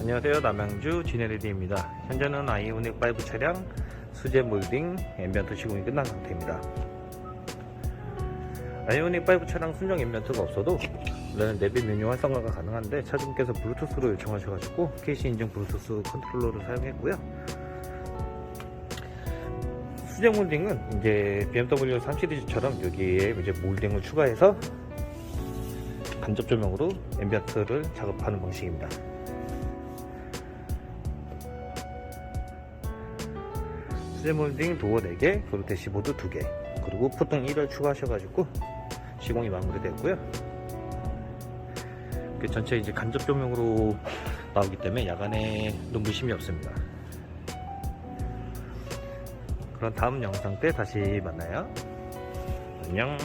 안녕하세요. 남양주 지네레디입니다. 현재는 아이오닉 5 차량 수제 몰딩 앰비언트 시공이 끝난 상태입니다. 아이오닉 5 차량 순정 앰비언트가 없어도 원래는 내비 메뉴 활성화가 가능한데 차주분께서 블루투스로 요청하셔가지고 KC 인증 블루투스 컨트롤러를 사용했고요. 수제 몰딩은 이제 BMW 3 시리즈처럼 여기에 이제 몰딩을 추가해서 간접 조명으로 앰비언트를 작업하는 방식입니다. 수제 몰딩 도어 4개, 그리고 대시보드 2개, 그리고 포통 1을 추가하셔가지고 시공이 마무리되고요. 그 전체 이제 간접 조명으로 나오기 때문에 야간에 눈부심이 없습니다. 그럼 다음 영상 때 다시 만나요. 안녕.